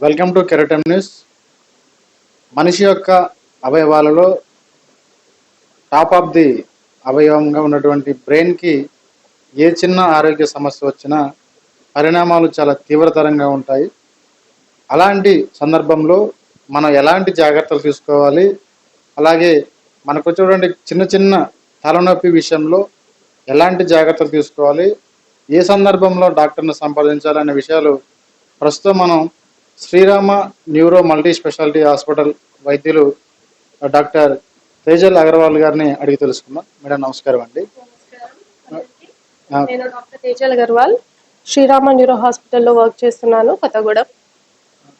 Welcome to కెరటమ్ news. మనిషి యొక్క అవయవాలలో టాప్ ఆఫ్ ది అవయవంగా ఉన్నటువంటి బ్రెయిన్కి ఏ చిన్న ఆరోగ్య సమస్య వచ్చినా పరిణామాలు చాలా తీవ్రతరంగా ఉంటాయి. అలాంటి సందర్భంలో మనం ఎలాంటి జాగ్రత్తలు తీసుకోవాలి? అలాగే మనకు వచ్చేటువంటి చిన్న చిన్న తలనొప్పి విషయంలో ఎలాంటి జాగ్రత్తలు తీసుకోవాలి? ఏ సందర్భంలో డాక్టర్ని సంప్రదించాలనే విషయాలు ప్రస్తుతం మనం Srirama neuro multi speciality hospital వైద్యులు డాక్టర్ తేజల్ అగర్వాల్ గారిని అడిగి తెలుసుకుందాం. మేడం నమస్కారం అండి. ఆ, నేను డాక్టర్ తేజల్ అగర్వాల్ శ్రీరామ న్యూరో హాస్పిటల్లో వర్క్ చేస్తున్నాను కొత్తగూడెం.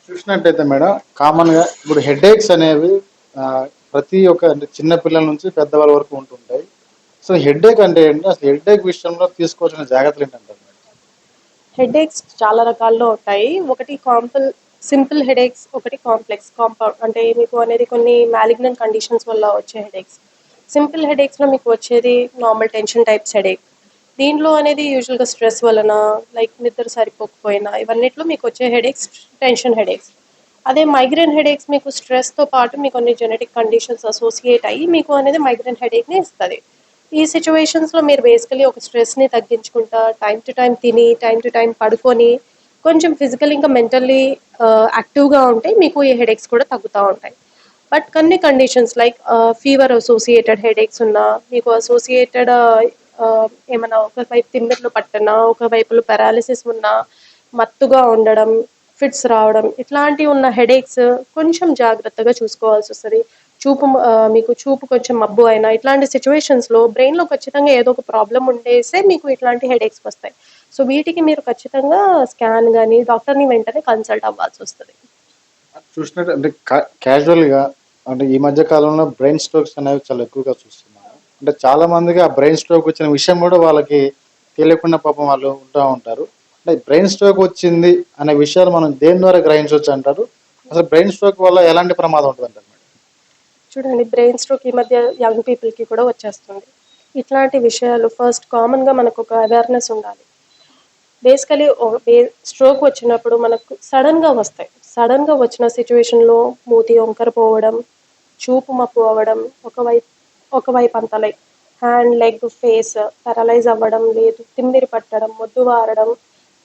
చూసినట్టయితే మేడం కామన్గా ఇప్పుడు హెడేక్స్ అనేవి ప్రతి ఒక్క అంటే చిన్న పిల్లల నుంచి పెద్దవాళ్ళ వరకు ఉంటుంటాయి. సో హెడేక్ అంటే ఏంటి? అసలు హెడేక్ విషయంలో తీసుకోవాల్సిన జాగ్రత్తలు ఏంటంటారు మేడం? హెడేక్స్ చాలా రకాల్లో ఉంటాయి. ఒకటి కాంపుల్ సింపుల్ హెడేక్స్ ఒకటి కాంప్లెక్స్ కాంపౌండ్ అంటే మీకు అనేది కొన్ని మ్యాలిగ్నెంట్ కండిషన్స్ వల్ల వచ్చే హెడేక్స్. సింపుల్ హెడేక్స్లో మీకు వచ్చేది నార్మల్ టెన్షన్ టైప్స్ హెడేక్. దీంట్లో అనేది యూజువల్గా స్ట్రెస్ వలన లైక్ నిద్ర సరిపోకపోయినా ఇవన్నిట్లో మీకు వచ్చే హెడేక్స్ టెన్షన్ హెడేక్స్. అదే మైగ్రేన్ హెడేక్స్ మీకు స్ట్రెస్తో పాటు మీకు కొన్ని జెనెటిక్ కండిషన్స్ అసోసియేట్ అయ్యి మీకు అనేది మైగ్రేన్ హెడేక్ని ఇస్తుంది. ఈ సిచ్యువేషన్స్లో మీరు బేసికలీ ఒక స్ట్రెస్ని తగ్గించుకుంటా టైం టు టైం తిని టైం టు టైం పడుకొని కొంచెం ఫిజికల్ ఇంకా మెంటల్లీ యాక్టివ్గా ఉంటే మీకు ఈ హెడేక్స్ కూడా తగ్గుతూ ఉంటాయి. బట్ కొన్ని conditions like fever associated headaches ఉన్నా మీకు అసోసియేటెడ్ ఏమైనా ఒకవైపు తిమ్మిర్లు పట్టనా ఒకవైపులో పెరాలిసిస్ ఉన్నా మత్తుగా ఉండడం ఫిట్స్ రావడం ఇట్లాంటివి ఉన్న హెడేక్స్ కొంచెం జాగ్రత్తగా చూసుకోవాల్సి వస్తుంది. చూపు మీకు చూపు కొంచెం మబ్బు అయినా ఇట్లాంటి సిచ్యువేషన్స్లో బ్రెయిన్లో ఖచ్చితంగా ఏదో ఒక ప్రాబ్లం ఉండేసే మీకు ఇట్లాంటి హెడేక్స్ వస్తాయి. సో వీటికి మీరు ఖచ్చితంగా స్కాన్ కానీ డాక్టర్ని వెంటనే కన్సల్ట్ అవ్వాల్సి వస్తుంది. చూసినట్టు అంటే క్యాజువల్గా అంటే ఈ మధ్య కాలంలో బ్రెయిన్ స్ట్రోక్స్ అనేవి చాలా ఎక్కువగా చూస్తున్నాము అంటే చాలా మందికి ఆ బ్రెయిన్ స్ట్రోక్ వచ్చిన విషయం కూడా వాళ్ళకి తెలియకుండా పాపం వాళ్ళు ఉంటూ ఉంటారు. అంటే బ్రెయిన్ స్ట్రోక్ వచ్చింది అనే విషయాలు మనం దేని ద్వారా గ్రహించవచ్చు అంటారు? అసలు బ్రెయిన్ స్ట్రోక్ వల్ల ఎలాంటి ప్రమాదం ఉంటుంది అంటారు చూడండి బ్రెయిన్ స్ట్రోక్ ఈ మధ్య యంగ్ పీపుల్కి కూడా వచ్చేస్తుంది. ఇట్లాంటి విషయాలు ఫస్ట్ కామన్గా మనకు ఒక అవేర్నెస్ ఉండాలి. బేసికలీ స్ట్రోక్ వచ్చినప్పుడు మనకు సడన్గా వస్తాయి. సడన్గా వచ్చిన సిచ్యువేషన్లో మూతి వంకర పోవడం చూపు మప్పు అవ్వడం ఒకవైపు ఒకవైపు అంత like hand leg face paralyse అవ్వడం లేదు తిమ్మిరి పట్టడం మొద్దు వారడం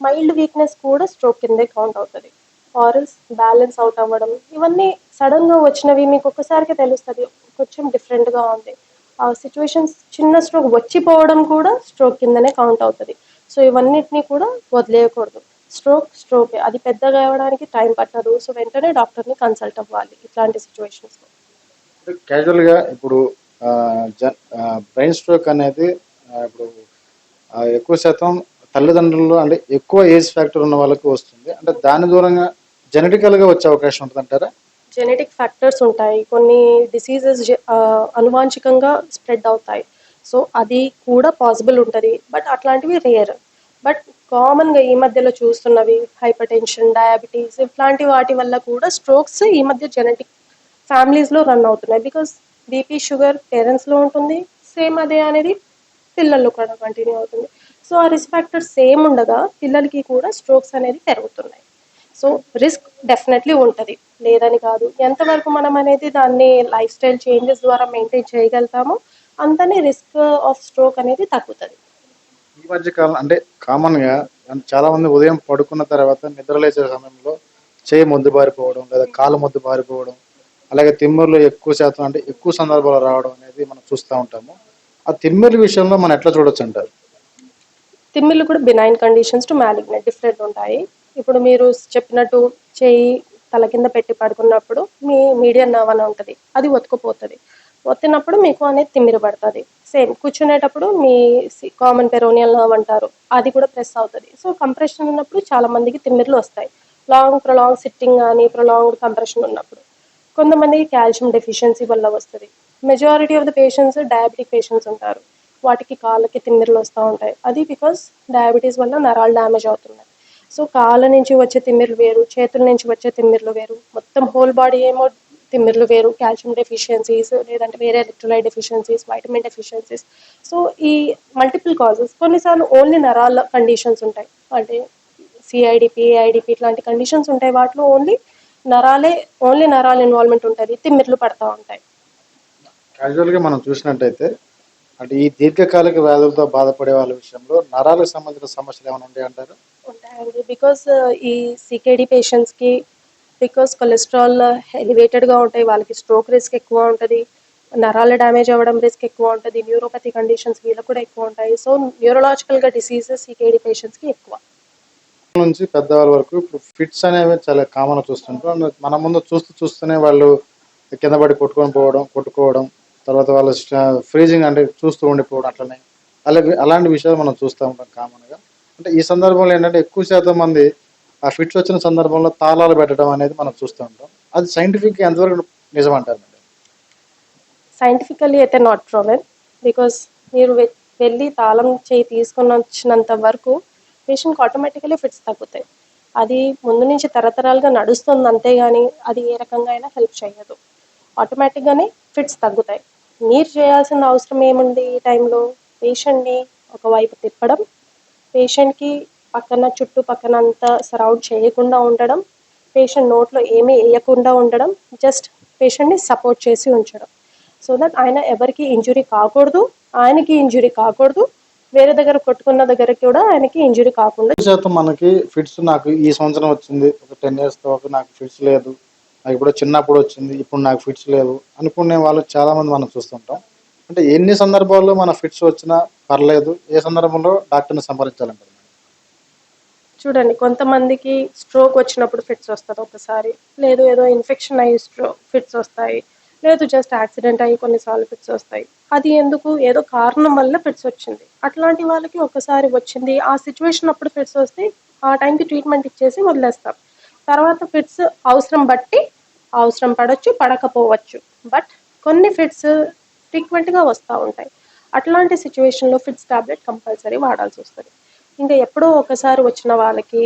మైల్డ్ వీక్నెస్ కూడా స్ట్రోక్ కిందే కౌంట్ అవుతుంది. ఆరల్స్ బ్యాలెన్స్ అవుట్ అవ్వడం ఇవన్నీ సడన్గా వచ్చినవి మీకు ఒక్కసారికి తెలుస్తుంది. కొంచెం డిఫరెంట్గా ఉంది. ఆ సిచ్యువేషన్స్ చిన్న స్ట్రోక్ వచ్చిపోవడం కూడా స్ట్రోక్ కిందనే కౌంట్ అవుతుంది. సో ఇవన్నిటిని కూడా వదిలేయకూడదు. Stroke stroke. అది పెద్దగా అవ్వడానికి టైం పట్టదు. సో వెంటనే డాక్టర్ని కన్సల్ట్ అవ్వాలి ఇట్లాంటి సిచ్యువేషన్స్లో క్యాజువల్గా ఇప్పుడు బ్రెయిన్ స్ట్రోక్ అనేది ఇప్పుడు ఎక్కువ శాతం తల్లిదండ్రులు అంటే ఎక్కువ ఏజ్ ఫ్యాక్టర్ ఉన్న వాళ్ళకి వస్తుంది. అంటే దాని దూరంగా జెనెటికల్గా వచ్చే అవకాశం ఉంటుంది అంటారా జెనెటిక్ ఫ్యాక్టర్స్ ఉంటాయి. కొన్ని డిసీజెస్ అనువాంఛికంగా స్ప్రెడ్ అవుతాయి. సో అది కూడా పాసిబుల్ ఉంటుంది. బట్ అట్లాంటివి రేర్. బట్ కామన్గా ఈ మధ్యలో చూస్తున్నవి హైపర్ టెన్షన్ డయాబెటీస్ ఇట్లాంటి వాటి వల్ల కూడా స్ట్రోక్స్ ఈ మధ్య జెనెటిక్ ఫ్యామిలీస్లో రన్ అవుతున్నాయి. బికాస్ బీపీ షుగర్ పేరెంట్స్లో ఉంటుంది సేమ్ అదే అనేది పిల్లల్లో కూడా కంటిన్యూ అవుతుంది. సో ఆ రిస్క్ ఫ్యాక్టర్ సేమ్ ఉండగా పిల్లలకి కూడా స్ట్రోక్స్ అనేది పెరుగుతున్నాయి. సో రిస్క్ డెఫినెట్లీ ఉంటుంది. లేదని కాదు. ఎంతవరకు మనం అనేది దాన్ని లైఫ్ స్టైల్ చేంజెస్ ద్వారా మెయింటైన్ చేయగలుగుతామో అంతనే రిస్క్ ఆఫ్ స్ట్రోక్ అనేది తగ్గుతుంది. ఈ మధ్య కాలం అంటే కామన్గా చాలా మంది ఉదయం పడుకున్న తర్వాత నిద్రలేచే సమయంలో చేయి మొద్దు బారిపోవడం లేదా కాలు మొద్దు బారిపోవడం అలాగే తిమ్మిర్లు ఎక్కువ శాతం అంటే ఎక్కువ సందర్భాలు రావడం అనేది మనం చూస్తూ ఉంటాము. ఆ తిమ్మిర్ల విషయంలో మనం ఎట్లా చూడొచ్చు అంటారు? తిమ్మిర్లు కూడా benign conditions to malignant different ఉంటాయి. ఇప్పుడు మీరు చెప్పినట్టు చేయి తల కింద పెట్టి పడుకున్నప్పుడు మీ మీడియం నర్వ్ అని ఉంటుంది. అది ఒత్తుకుపోతుంది. ఒత్తినప్పుడు మీకు అనేది తిమ్మిరి పడుతుంది. సేమ్ కూర్చునేటప్పుడు మీ కామన్ పెరోనియల్ నర్వ్ అంటారు. అది కూడా ప్రెస్ అవుతుంది. సో కంప్రెషన్ ఉన్నప్పుడు చాలా మందికి తిమ్మిర్లు వస్తాయి. లాంగ్ ప్రొలాంగ్ సిట్టింగ్ కానీ ప్రొలాంగ్ కంప్రెషన్ ఉన్నప్పుడు. కొంతమందికి కాల్షియం డెఫిషియన్సీ వల్ల వస్తుంది. Majority of the patients diabetic patients ఉంటారు. వాటికి కాళ్ళకి తిమ్మిర్లు వస్తూ ఉంటాయి. అది బికాస్ డయాబెటీస్ వల్ల నరాలు డ్యామేజ్ అవుతున్నాయి. సో కాళ్ళ నుంచి వచ్చే తిమ్మిర్లు వేరు చేతుల నుంచి వచ్చే తిమ్మిర్లు వేరు. మొత్తం హోల్ బాడీ ఏమో తిమ్మిర్లు వేరు కాల్షియం డెఫిషియన్సీస్ లేదంటే వేరే electrolyte deficiencies vitamin deficiencies so ఈ మల్టిపుల్ కాజెస్ కొన్నిసార్లు ఓన్లీ నరాల కండిషన్స్ ఉంటాయి. అంటే సిఐడిపి ఏఐడిపి ఇట్లాంటి కండిషన్స్ ఉంటాయి. వాటిలో ఓన్లీ నరాలే ఓన్లీ నరాల ఇన్వాల్వ్మెంట్ ఉంటుంది. తిమ్మిర్లు పడతా ఉంటాయి. క్యాజువల్గా మనం చూసినట్టయితే అంటే ఈ దీర్ఘకాలిక వ్యాధులతో బాధపడే వాళ్ళ విషయంలో నరాలకు సంబంధించిన సమస్యలు ఏమైనా ఉంటాయి అంటారు ఉంటాయండి. బికాస్ ఈ సికేడి పేషెంట్స్కి బికాస్ కొలెస్ట్రాల్ ఎలివేటెడ్గా ఉంటాయి వాళ్ళకి స్ట్రోక్ రిస్క్ ఎక్కువ ఉంటుంది నరాల డ్యామేజ్ అవ్వడం రిస్క్ ఎక్కువ ఉంటుంది న్యూరోపతి కండిషన్స్ వీళ్ళకి కూడా ఎక్కువ ఉంటాయి. సో న్యూరలాజికల్గా డిసీజెస్ సికేడి పేషెంట్స్కి ఎక్కువ. నుంచి పెద్దవాళ్ళ వరకు ఇప్పుడు ఫిట్స్ అనేవి చాలా కామన్ చూస్తుంటాం మన ముందు చూస్తూ చూస్తూనే వాళ్ళు కింద పడి కొట్టుకొని పోవడం కొట్టుకోవడం తర్వాత వాళ్ళు ఫ్రీజింగ్ అంటే చూస్తూ ఉండిపోవడం అట్లనే. అలాగే అలాంటి విషయాలు మనం చూస్తూ ఉంటాం కామన్గా అంటే ఈ సందర్భంలో ఏంటంటే ఎక్కువ శాతం మంది ఆ ఫిట్స్ వచ్చిన సందర్భంలో తాళాలు పెట్టడం అనేది మనం చూస్తూ ఉంటాం. అది సైంటిఫిక్ ఎంతవరకు నిజం అంటారు సైంటిఫికలీ సైంటిఫికల్లీ అయితే నాట్ ప్రూవెన్ బికాస్ మీరు వె- వెళ్ళి తాళం చేయి తీసుకొని వచ్చినంత వరకు పేషెంట్కి ఆటోమేటికలీ ఫిట్స్ తగ్గుతాయి. అది ముందు నుంచి తరతరాలుగా నడుస్తుంది అంతేగాని అది ఏ రకంగా అయినా హెల్ప్ చేయదు. ఆటోమేటిక్గానే ఫిట్స్ తగ్గుతాయి. మీరు చేయాల్సిన అవసరం ఏముంది ఈ టైంలో పేషెంట్ని ఒకవైపు తిప్పడం పేషెంట్కి పక్కన చుట్టూ పక్కన అంతా సరౌండ్ చేయకుండా ఉండడం పేషెంట్ నోట్లో ఏమీ వేయకుండా ఉండడం జస్ట్ పేషెంట్ని సపోర్ట్ చేసి ఉంచడం. సో దట్ ఆయన ఎవరికి ఇంజురీ కాకూడదు ఆయనకి ఇంజురీ కాకూడదు వేరే దగ్గర కొట్టుకున్న దగ్గర కూడా ఆయనకి ఇంజురీ కాకుండా శాతం మనకి ఫిట్స్ నాకు ఈ సంవత్సరం వచ్చింది ఒక టెన్ ఇయర్స్ తర్వాత నాకు ఫిట్స్ లేదు నాకు ఇప్పుడు చిన్నప్పుడు వచ్చింది ఇప్పుడు నాకు ఫిట్స్ లేవు అనుకునే వాళ్ళు చాలా మంది మనం చూస్తుంటాం. అంటే ఎన్ని సందర్భాల్లో మన ఫిట్స్ వచ్చినా పర్లేదు ఏ సందర్భంలో డాక్టర్ని సంప్రదించాలంటారు? చూడండి కొంతమందికి స్ట్రోక్ వచ్చినప్పుడు ఫిట్స్ వస్తుంది ఒకసారి. లేదు ఏదో ఇన్ఫెక్షన్ అయ్యి స్ట్రో ఫిట్స్ వస్తాయి. లేదు జస్ట్ యాక్సిడెంట్ అయ్యి కొన్నిసార్లు ఫిట్స్ వస్తాయి. అది ఎందుకు? ఏదో కారణం వల్ల ఫిట్స్ వచ్చింది. అట్లాంటి వాళ్ళకి ఒకసారి వచ్చింది. ఆ సిచ్యువేషన్ అప్పుడు ఫిట్స్ వస్తే ఆ టైంకి ట్రీట్మెంట్ ఇచ్చేసి వదిలేస్తాం. తర్వాత ఫిట్స్ అవసరం బట్టి అవసరం పడవచ్చు పడకపోవచ్చు. బట్ కొన్ని ఫిట్స్ ఫ్రీక్వెంట్గా వస్తూ ఉంటాయి. అట్లాంటి సిచ్యువేషన్లో ఫిట్స్ టాబ్లెట్ కంపల్సరీ వాడాల్సి వస్తుంది. ఇంకా ఎప్పుడో ఒకసారి వచ్చిన వాళ్ళకి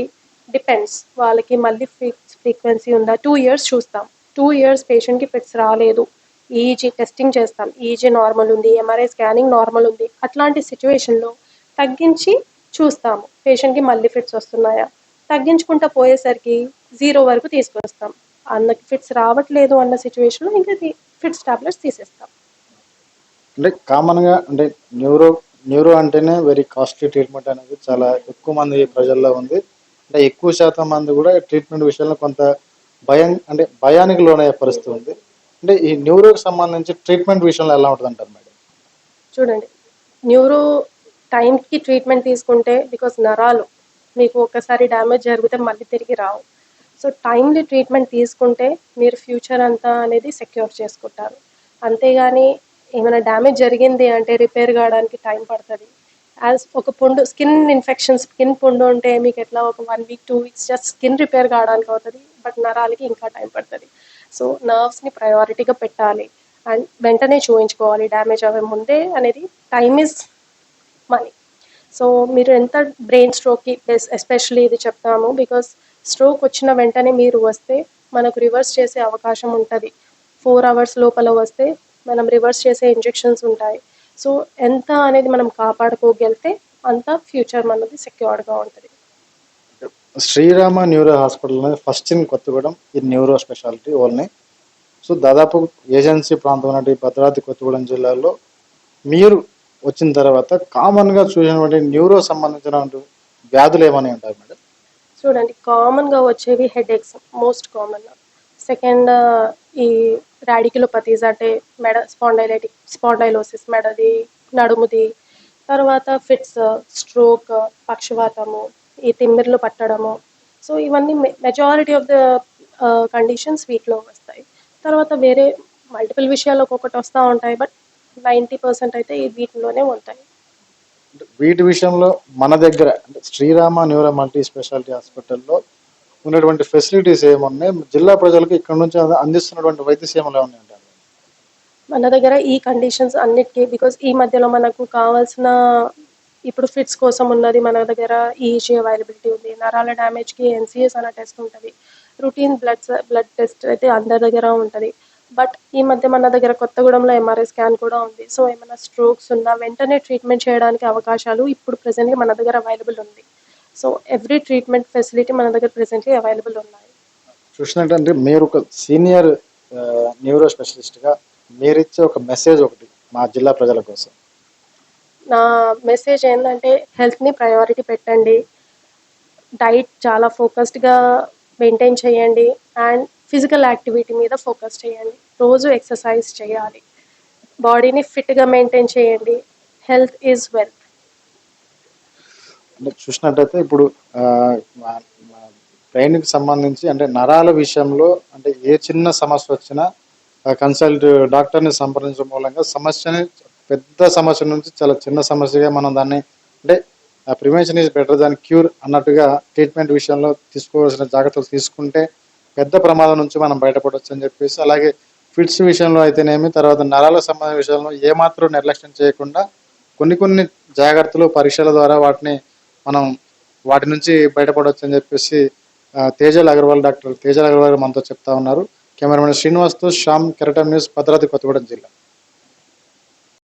డిపెండ్స్ వాళ్ళకి మళ్ళీ ఫిక్స్ ఫ్రీక్వెన్సీ ఉందా? టూ ఇయర్స్ చూస్తాం. టూ ఇయర్స్ పేషెంట్కి ఫిట్స్ రాలేదు. ఈజీ టెస్టింగ్ చేస్తాం. ఈజీ నార్మల్ ఉంది ఎంఆర్ఐ స్కానింగ్ నార్మల్ ఉంది. అట్లాంటి సిచ్యువేషన్లో తగ్గించి చూస్తాము. పేషెంట్కి మళ్ళీ ఫిట్స్ వస్తున్నాయా? తగ్గించుకుంటా పోయేసరికి జీరో వరకు తీసుకొస్తాం. అన్నకి ఫిట్స్ రావట్లేదు అన్న సిచ్యువేషన్లో ఇంకా ఫిట్స్ టాబ్లెట్స్ తీసేస్తాం. అంటే కామన్గా అంటే న్యూరో న్యూరో అంటేనే వెరీ కాస్ట్లీ ట్రీట్మెంట్ అనేది చాలా ఎక్కువ మంది ప్రజల్లో ఉంది. అంటే ఎక్కువ శాతం మంది కూడా ట్రీట్మెంట్ విషయంలో కొంత భయం అంటే భయానికి లోనయ్యే పరిస్థితి ఉంది. అంటే ఈ న్యూరోకి సంబంధించి ట్రీట్మెంట్ విషయంలో ఎలా ఉంటుంది అంటారు మేడం? చూడండి. న్యూరో టైంకి ట్రీట్మెంట్ తీసుకుంటే బికాస్ నరాలు మీకు ఒకసారి డ్యామేజ్ జరిగితే మళ్ళీ తిరిగి రావు. సో టైంలీ ట్రీట్మెంట్ తీసుకుంటే మీరు ఫ్యూచర్ అంతా అనేది సెక్యూర్ చేసుకుంటారు. అంతేగాని ఏమైనా డ్యామేజ్ జరిగింది అంటే రిపేర్ కావడానికి టైం పడుతుంది. యాజ్ ఒక పుండు స్కిన్ ఇన్ఫెక్షన్ స్కిన్ పుండు ఉంటే మీకు ఎట్లా ఒక one week two weeks just skin repair కావడానికి అవుతుంది బట్ నరాలకి ఇంకా టైం పడుతుంది. సో నర్వ్స్ని ప్రయారిటీగా పెట్టాలి అండ్ వెంటనే చూపించుకోవాలి డ్యామేజ్ అవ్వే ముందే అనేది టైమ్ ఇస్ మనీ. సో మీరు ఎంత బ్రెయిన్ స్ట్రోక్కి ఎస్పెషల్లీ ఇది చెప్తాము బికాస్ స్ట్రోక్ వచ్చిన వెంటనే మీరు వస్తే మనకు రివర్స్ చేసే అవకాశం ఉంటుంది. ఫోర్ అవర్స్ లోపల వస్తే మనం రివర్స్ చేసే ఇంజెక్షన్స్ ఉంటాయి. సో ఎంత అనేది మనం కాపాడుకోగలిగితే అంత ఫ్యూచర్ మనది సెక్యూర్డ్గా ఉంటుంది. శ్రీరామ న్యూరో హాస్పిటల్ అనేది ఫస్ట్ ఇన్ కొత్తగూడెం ఈ న్యూరో స్పెషాలిటీ ఓన్లీ. సో దాదాపు ఏజెన్సీ ప్రాంతం ఉన్నటువంటి భద్రాద్రి కొత్తగూడెం జిల్లాలో మీరు వచ్చిన తర్వాత కామన్గా చూసినటువంటి న్యూరో సంబంధించిన వ్యాధులు ఏమని ఉంటాయి మేడం? చూడండి కామన్గా వచ్చేవి headaches most common second uh, ఈ రాడికిలోపతీస్ అంటే మెడ స్పాండైలైటిక్ స్పాండైలోసిస్ మెడది నడుముది తర్వాత ఫిట్స్ స్ట్రోక్ పక్షవాతము ఈ తిమ్మిర్లు పట్టడము. సో ఇవన్నీ మెజారిటీ ఆఫ్ ద కండిషన్స్ వీటిలో వస్తాయి. తర్వాత వేరే మల్టిపుల్ విషయాలు ఒక్కొక్కటి వస్తూ ఉంటాయి బట్ నైంటీ పర్సెంట్ అయితే ఈ వీటిలోనే ఉంటాయి. వీటి విషయంలో మన దగ్గర శ్రీరామ న్యూరో మల్టీ స్పెషాలిటీ హాస్పిటల్లో ఉన్నటువంటి ఫెసిలిటీస్ ఏమున్నాయి? జిల్లా ప్రజలకు ఇక్కడ నుంచి అందిస్తున్నటువంటి వైద్య సేవలు ఏమన్నా ఉంటాయి మన దగ్గర ఈ కండిషన్స్ అన్నిటికీ బికాస్ ఈ మధ్యలో మనకు కావాల్సిన ఇప్పుడు ఫిట్స్ కోసం ఉన్నది మన దగ్గర ఈజీ అవైలబిలిటీ ఉంది. నరాల డ్యామేజ్కి ఎన్సిఎస్ అనే టెస్ట్ ఉంటుంది. రొటీన్ బ్లడ్ బ్లడ్ టెస్ట్ అయితే అందరి దగ్గర ఉంటుంది. బట్ ఈ మధ్య మన దగ్గర కొత్తగూడెంలో ఎంఆర్ఐ స్కాన్ కూడా ఉంది. సో ఏమైనా స్ట్రోక్స్ ఉన్నా వెంటనే ట్రీట్మెంట్ చేయడానికి అవకాశాలు ఇప్పుడు ప్రజెంట్గా మన దగ్గర అవైలబుల్ ఉంది. సో ఎవ్రీ ట్రీట్మెంట్ ఫెసిలిటీ మన దగ్గర ప్రెసెంట్లీ అవైలబుల్ ఉన్నాయి. చూసినట్టంటే మీరు ఒక సీనియర్ న్యూరో స్పెషలిస్ట్గా మీరిచ్చే ఒక మెసేజ్ ఒకటి మా జిల్లా ప్రజల కోసం. నా మెసేజ్ ఏంటంటే హెల్త్ని ప్రయారిటీ పెట్టండి. డైట్ చాలా ఫోకస్డ్గా మెయింటైన్ చేయండి. అండ్ ఫిజికల్ యాక్టివిటీ మీద ఫోకస్ చేయండి. రోజు ఎక్సర్సైజ్ చేయాలి. బాడీని ఫిట్గా మెయింటైన్ చేయండి. Health is wealth. అంటే చూసినట్టయితే ఇప్పుడు బ్రెయిన్కి సంబంధించి అంటే నరాల విషయంలో అంటే ఏ చిన్న సమస్య వచ్చినా కన్సల్ట్ డాక్టర్ని సంప్రదించడం మూలంగా సమస్యని పెద్ద సమస్య నుంచి చాలా చిన్న సమస్యగా మనం దాన్ని అంటే prevention is better than cure అన్నట్టుగా ట్రీట్మెంట్ విషయంలో తీసుకోవాల్సిన జాగ్రత్తలు తీసుకుంటే పెద్ద ప్రమాదం నుంచి మనం బయటపడవచ్చు అని చెప్పేసి అలాగే ఫిట్స్ విషయంలో అయితేనేమి తర్వాత నరాల సంబంధ విషయంలో ఏమాత్రం నిర్లక్ష్యం చేయకుండా కొన్ని కొన్ని జాగ్రత్తలు పరీక్షల ద్వారా వాటిని మనం వాటి నుంచి బయటపడవచ్చు అని చెప్పేసి తేజల్ అగర్వాల్ డాక్టర్ తేజల్ అగర్వాల్ మనతో చెప్తా ఉన్నారు. కెమెరామెన్ శ్రీనివాస్తో శ్యామ్ కెరటం న్యూస్ భద్రాద్రి కొత్తగూడెం జిల్లా.